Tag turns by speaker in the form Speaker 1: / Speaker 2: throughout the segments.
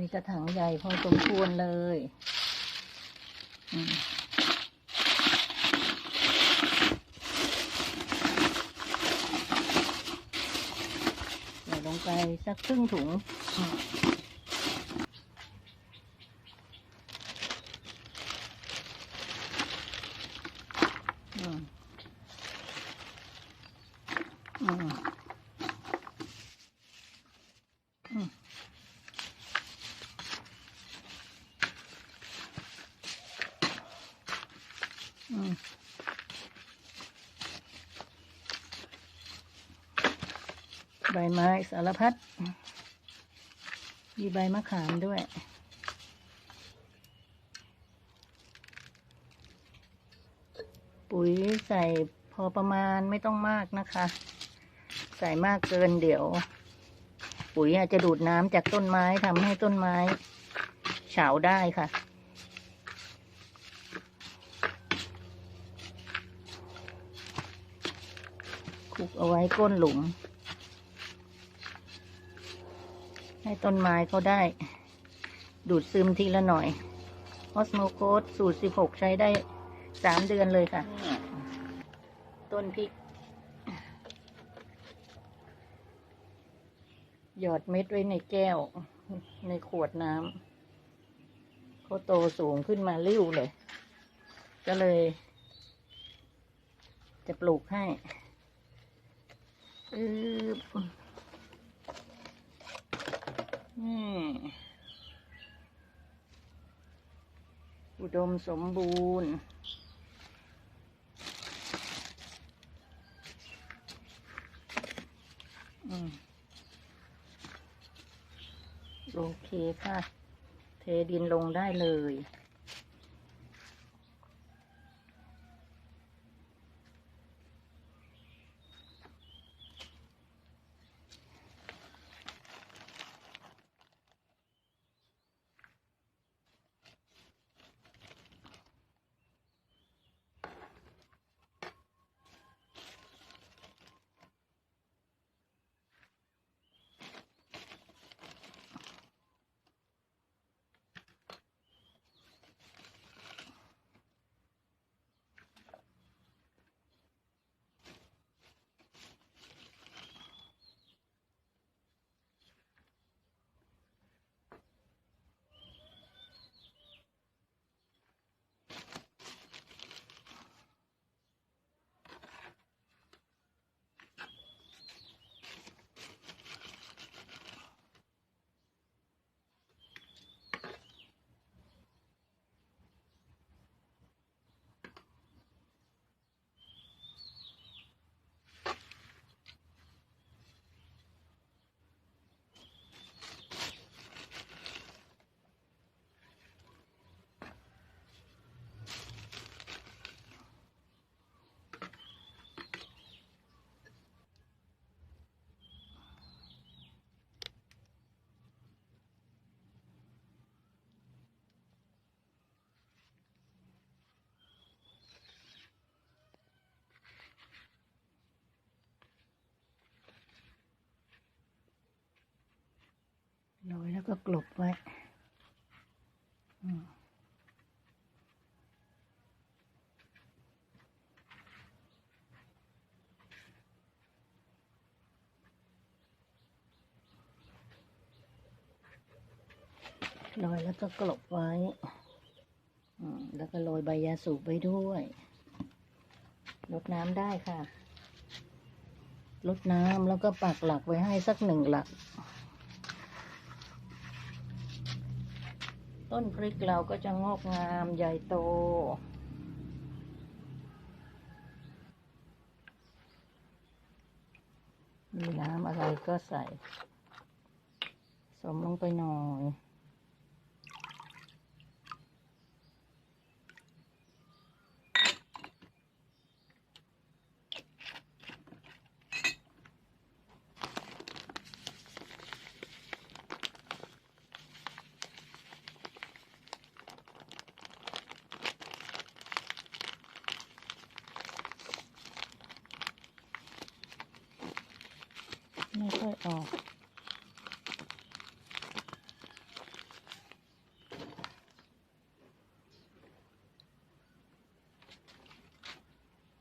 Speaker 1: มีกระถางใหญ่พอสมควรเลยอืมใส่ลงไปสักครึ่งถุงอืมอืมอืมอืม อืม ใบไม้สารพัด มีใบมะขามด้วย ปุ๋ยใส่พอประมาณไม่ต้องมากนะคะ ใส่มากเกินเดี๋ยว ปุ๋ยอาจจะดูดน้ำจากต้นไม้ทำให้ต้นไม้เฉาได้ค่ะ คลุกเอาไว้ก้นหลุม ให้ต้นไม้เขาได้ ดูดซึมทีละหน่อยออสโมโคสสูตร 16 ใช้ได้ 3 เดือนเลยค่ะ ต้นพริก หยอดเม็ดไว้ในแก้ว ในขวดน้ำเขาโตสูงขึ้นมาริ้วเลย ก็เลยจะปลูกให้ อืบนี่อุดมสมบูรณ์โอเคค่ะ เทดินลงได้เลย แล้วก็กลบไว้อืมโรยแล้วก็กลบไว้ แล้วก็โรยใบยาสูบไว้ด้วยลดน้ำได้ค่ะลดน้ำแล้วก็ปักหลักไว้ให้สักหนึ่งหลัก ต้นพริกเราก็จะงอกงามใหญ่โต มีน้ำอะไรก็ใส่สมลงไปหน่อย ออก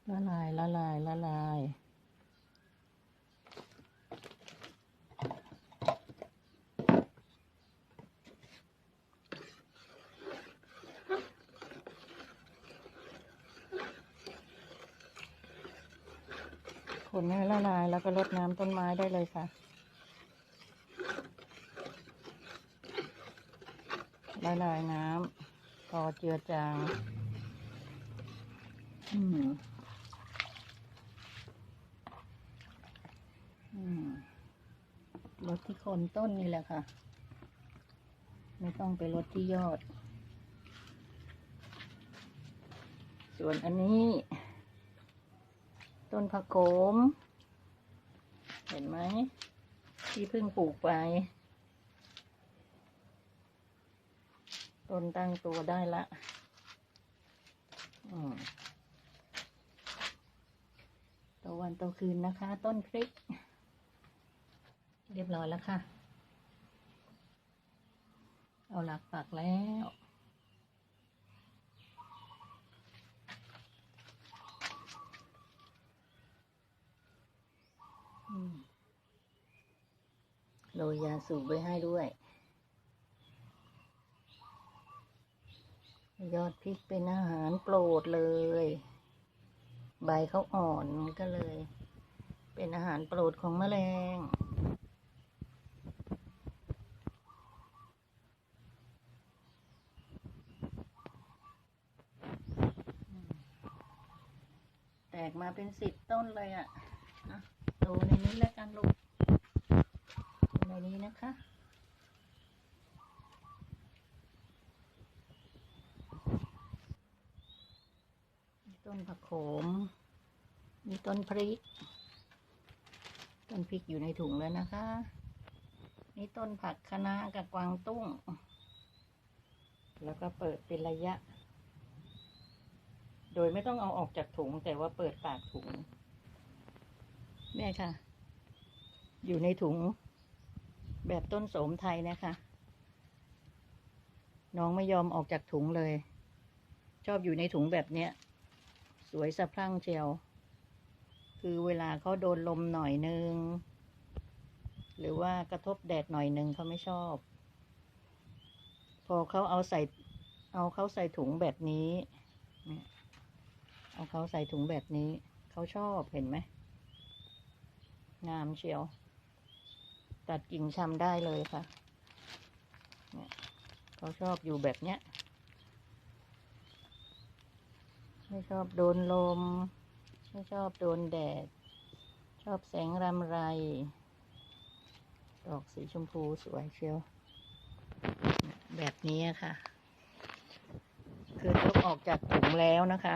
Speaker 1: ละลาย ละลาย ละลายนให้ละลายแล้วก็รดน้ำต้นไม้ได้เลยค่ะ ละลายน้ำพอเจือจางอืมอืมลดที่โคนต้นนี่แหละค่ะ ไม่ต้องไปลดที่ยอด ส่วนอันนี้ ต้นผักโขม เห็นไหม ที่เพิ่งปลูกไป ต้นตั้งตัวได้ละอืมตววันโตคืนนะคะ ต้นพริก เรียบร้อยแล้วค่ะ เอาหลักปักแล้วอืมโรยยาสูบไว้ให้ด้วย ยอดพริกเป็นอาหารโปรดเลย ใบเขาอ่อนมันก็เลย เป็นอาหารโปรดของแมลง แตกมาเป็นสิบต้นเลยอะ่ะดูในนี้แล้วกันลูกในนี้นะคะ มีต้น ผักโขม มีต้นพริก ต้นพริกอยู่ในถุงแล้วนะคะนี่ต้นผักคะน้ากับกวางตุ้ง แล้วก็เปิดเป็นระยะ โดยไม่ต้องเอาออกจากถุง แต่ว่าเปิดปากถุงเนี่ค่ะ อยู่ในถุง แบบต้นโสมไทยนะคะ น้องไม่ยอมออกจากถุงเลย ชอบอยู่ในถุงแบบเนี้ย สวยสะพรั่งเชียว คือเวลาเขาโดนลมหน่อยนึง หรือว่ากระทบแดดหน่อยนึงเขาไม่ชอบ พอเขาเอาใส่ เอาเขาใส่ถุงแบบนี้เนี่ยเอาเขาใส่ถุงแบบนี้ เขาชอบเห็นไหมงามเชียว ตัดกิ่งชำได้เลยค่ะเนี่ยเขาชอบอยู่แบบเนี้ย ไม่ชอบโดนลม ไม่ชอบโดนแดด ชอบแสงรำไร ดอกสีชมพูสวยเชียว แบบนี้ค่ะ คือยกออกจากถุงแล้วนะคะ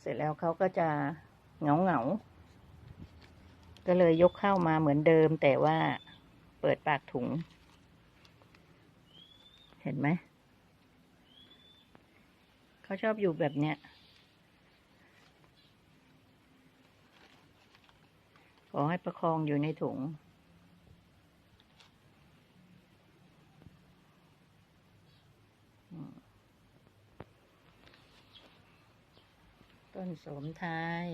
Speaker 1: เสร็จแล้วเขาก็จะเหงาเหงาก็เลยยกเข้ามาเหมือนเดิมแต่ว่าเปิดปากถุง เห็นไหม เขาชอบอยู่แบบเนี้ยขอให้ประคองอยู่ในถุง ต้นสมไทย